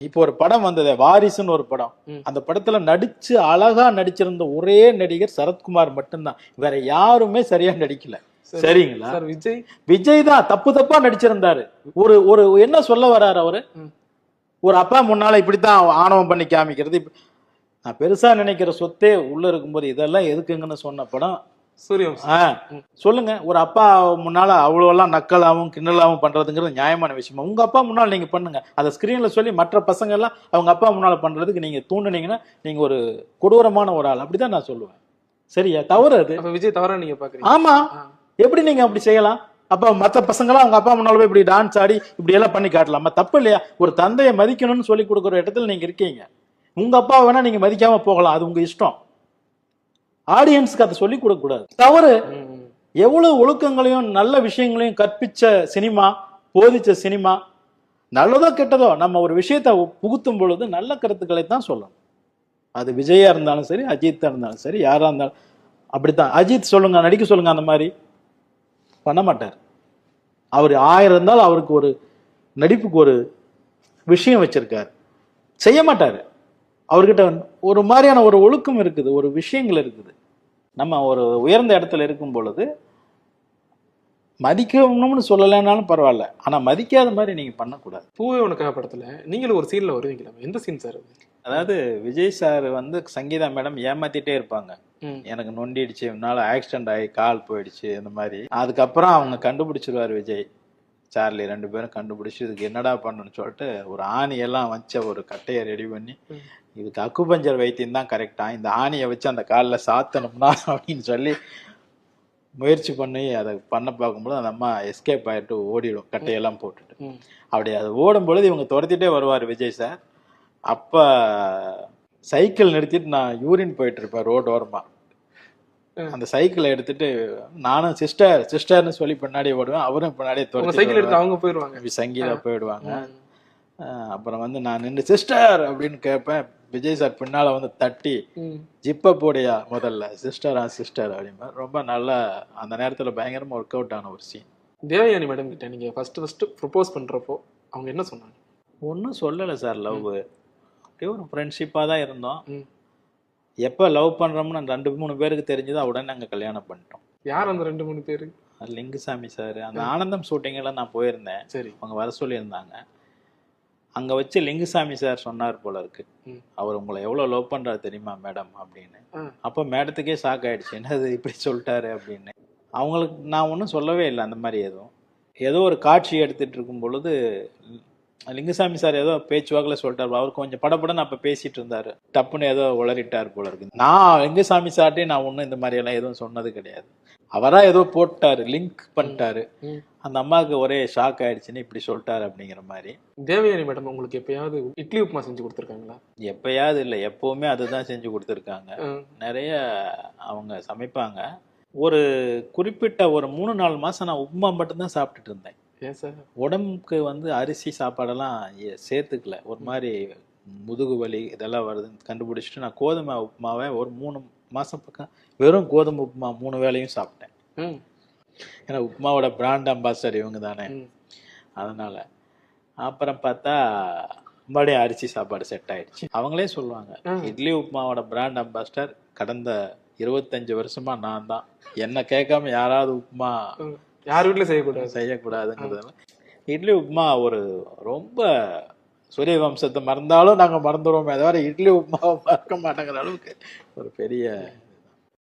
இப்போ ஒரு படம் வந்தது வாரிசுன்னு ஒரு படம். அந்த படத்துல நடிச்சு அழகா நடிச்சிருந்த ஒரே நடிகர் சரத்குமார் மட்டும்தான். வேற யாருமே சரியா நடிக்கல. சரி. சரிங்களா? சார் விஜய்? விஜய் தான் தப்பு தப்பா நடிச்சிருந்தாரு. ஒரு ஒரு என்ன சொல்ல வர்றாரு அவரு. ஒரு அப்பா முன்னால இப்படித்தான் ஆணவம் பண்ணி காமிக்கிறது. நான் பெருசா நினைக்கிற சொத்தே உள்ள இருக்கும்போது இதெல்லாம் எதுக்குங்கன்னு சொன்ன படம் சூரியவம்சம் சொல்லுங்க. ஒரு அப்பா முன்னால அவ்வளோலாம் நக்கலாவும் கிண்டலாவும் பண்றதுங்கிறது நியாயமான விஷயமா? உங்க அப்பா முன்னால் நீங்க பண்ணுங்க. அதை ஸ்கிரீன்ல சொல்லி மற்ற பசங்க எல்லாம் அவங்க அப்பா முன்னால பண்றதுக்கு நீங்க தூண்டுனீங்கன்னா நீங்க ஒரு கொடூரமான ஒரு ஆள். அப்படிதான் நான் சொல்லுவேன். சரியா? தவறு அது. விஜய் தவறா நீங்க பாக்குறீங்க? ஆமா. எப்படி நீங்க அப்படி செய்யலாம்? அப்ப மத்த பசங்களாம் அவங்க அப்பா முன்னால போய் இப்படி டான்ஸ் ஆடி இப்படி எல்லாம் பண்ணி காட்டலாமா. தப்பு இல்லையா? ஒரு தந்தையை மதிக்கணும்னு சொல்லி கொடுக்குற இடத்துல நீங்க இருக்கீங்க. உங்க அப்பா வேணா நீங்க மதிக்காம போகலாம். அது உங்க இஷ்டம். ஆடியன்ஸ்க்கு அதை சொல்லி கொடுக்கக்கூடாது. தவறு எவ்வளவு ஒழுக்கங்களையும் நல்ல விஷயங்களையும் கற்பிச்ச சினிமா போதிச்ச சினிமா நல்லதோ கெட்டதோ நம்ம ஒரு விஷயத்தை புகுத்தும் பொழுது நல்ல கருத்துக்களை தான் சொல்லணும். அது விஜயா இருந்தாலும் சரி அஜித்தா இருந்தாலும் சரி யாரா இருந்தாலும் அப்படித்தான். அஜித் சொல்லுங்க நடிக்க சொல்லுங்க அந்த மாதிரி. பண்ண மாட்டார். அவர் ஆயிரம் இருந்தாலும் அவருக்கு ஒரு நடிப்புக்கு ஒரு விஷயம் வச்சிருக்காரு. செய்ய மாட்டாரு. அவர்கிட்ட ஒரு மாதிரியான ஒரு ஒழுக்கம் இருக்குது ஒரு விஷயங்கள் இருக்குது. நம்ம ஒரு உயர்ந்த இடத்துல இருக்கும் பொழுது மதிக்கணும்னு சொல்லலைன்னாலும் பரவாயில்ல. ஆனா மதிக்காத மாதிரி நீங்க பண்ணக்கூடாது. பூவே உனக்காக படத்துல நீங்களும் ஒரு சீன்ல வருவீங்களா எந்த சீன் சார் அது? அதாவது விஜய் சார் வந்து சங்கீதா மேடம் ஏமாத்திட்டே இருப்பாங்க. எனக்கு நொண்டிடுச்சு என்னால ஆக்சிடென்ட் ஆகி கால் போயிடுச்சு இந்த மாதிரி. அதுக்கப்புறம் அவங்க கண்டுபிடிச்சிருவாரு விஜய். சார்லி ரெண்டு பேரும் கண்டுபிடிச்சு இதுக்கு என்னடா பண்ணணும்னு சொல்லிட்டு ஒரு ஆணி எல்லாம் வச்ச ஒரு கட்டையை ரெடி பண்ணி. இதுக்கு அக்குபஞ்சர் வைத்தியம் தான் கரெக்டா இந்த ஆணியை வச்சு அந்த காலில் சாத்தணும்னா அப்படின்னு சொல்லி முயற்சி பண்ணி அதை பண்ண பார்க்கும்போது அந்த அம்மா எஸ்கேப் ஆயிட்டு ஓடிடும் கட்டையெல்லாம் போட்டுட்டு. அப்படி அது ஓடும் பொழுது இவங்க துரத்திட்டே வருவார் விஜய் சார் அப்ப சைக்கிள் நிறுத்திட்டு நான் யூரின் போயிட்டு இருப்பேன் ரோடு ஓரமா ம். அந்த சைக்கிளை எடுத்துட்டு நானும் சிஸ்டர் சிஸ்டர்னு சொல்லி பின்னாடி ஓடுவேன். அவரும் பின்னாடியே சைக்கிள் எடுத்து அவங்க போயிருவாங்க. அப்படி சங்கீதா போயிடுவாங்க. அப்புறம் வந்து நான் நின்று சிஸ்டர்! அப்படின்னு கேட்பேன். விஜய் சார் பின்னால வந்து தட்டி. ஜிப்ப போடியா முதல்ல? சிஸ்டரா சிஸ்டர்! அப்படிம்பா ரொம்ப நல்லா அந்த நேரத்துல பயங்கரமா ஒர்க் அவுட் ஆன ஒரு சீன் தேவயானி மேடம் கிட்ட நீங்க ஃபர்ஸ்ட் ஃபர்ஸ்ட் ப்ரொபோஸ் பண்றப்போ அவங்க என்ன சொன்னாங்க? ஒன்றும் சொல்லலை சார் லவ் அப்படியே ஒரு ஃப்ரெண்ட்ஷிப்பாக தான் இருந்தோம். எப்போ லவ் பண்ணுறோம்னு ரெண்டு மூணு பேருக்கு தெரிஞ்சதோ உடனே நாங்கள் கல்யாணம் பண்ணிட்டோம். யார் அந்த ரெண்டு மூணு பேரு? லிங்குசாமி சார். அந்த ஆனந்தம் ஷூட்டிங்கில் நான் போயிருந்தேன். சரி. அவங்க வர சொல்லியிருந்தாங்க. அங்கே வச்சு லிங்குசாமி சார் சொன்னார் போல இருக்கு. அவர் உங்களை எவ்வளோ லவ் பண்ணுறாரு தெரியுமா மேடம் அப்படின்னு. அப்போ மேடத்துக்கே ஷாக் ஆயிடுச்சு. என்னது இப்படி சொல்லிட்டாரு அப்படின்னு. அவங்களுக்கு நான் ஒன்றும் சொல்லவே இல்லை அந்த மாதிரி எதுவும். ஏதோ ஒரு காட்சி எடுத்துட்டு இருக்கும் பொழுது லிங்குசாமி சார் ஏதோ பேச்சுவாக்கில் சொல்லிட்டாரு. அவர் கொஞ்சம் படப்படன்னு அப்போ பேசிட்டு இருந்தாரு. டப்புன்னு ஏதோ உளறிட்டார் போல இருக்கு. நான் லிங்குசாமி சார்ட்டே நான் ஒன்றும் இந்த மாதிரி எல்லாம் எதுவும் சொன்னது கிடையாது. அவரா ஏதோ போட்டாரு லிங்க் பண்ணிட்டாரு. அந்த அம்மாவுக்கு ஒரே ஷாக் ஆயிடுச்சுன்னு இப்படி சொல்லிட்டாரு அப்படிங்கிற மாதிரி. தேவயானி மேடம் உங்களுக்கு எப்பயாவது இட்லி உப்புமா செஞ்சு கொடுத்துருக்காங்களா? எப்பயாவது இல்லை. எப்பவுமே அதுதான் செஞ்சு கொடுத்துருக்காங்க. நிறைய அவங்க சமைப்பாங்க. ஒரு குறிப்பிட்ட ஒரு மூணு நாலு மாசம் நான் உப்புமா மட்டும்தான் சாப்பிட்டுட்டு இருந்தேன். ஏன் சார் உடம்புக்கு வந்து அரிசி சாப்பாடெல்லாம் சேர்த்துக்கல ஒரு மாதிரி முதுகு வலி இதெல்லாம் வருதுன்னு கண்டுபிடிச்சிட்டு நான் கோதுமை உப்புமாவை ஒரு மூணு மாசம் பக்கம் வெறும் கோதுமை உப்புமா மூணு வேளையும் சாப்பிட்டேன். ஏன்னா உப்புமாவோட பிராண்ட் அம்பாசிடர் இவங்க தானே. அதனால அப்புறம் பார்த்தா மறுபடியும் அரிசி சாப்பாடு செட் ஆயிடுச்சு அவங்களே சொல்லுவாங்க. இட்லி உப்புமாவோட பிராண்ட் அம்பாசிடர் கடந்த இருபத்தஞ்சு வருஷமா நான் தான் என்ன கேட்காம யாராவது உப்புமா. யார் வீட்ல செய்யக்கூடாது? செய்யக்கூடாதுங்கிறதுனால. இட்லி உப்புமா ஒரு ரொம்ப சூரிய வம்சத்தை மறந்தாலும் நாங்க மறந்துடுவோமே தவிர இட்லி உப்புமாவை மறக்க மாட்டேங்கிற அளவுக்கு ஒரு பெரிய